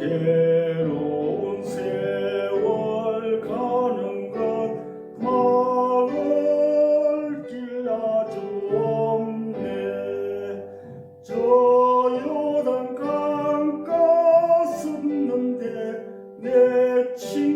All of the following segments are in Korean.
괴로운 세월 가는 것 마을 길라주 없네 내 친.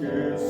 Yes.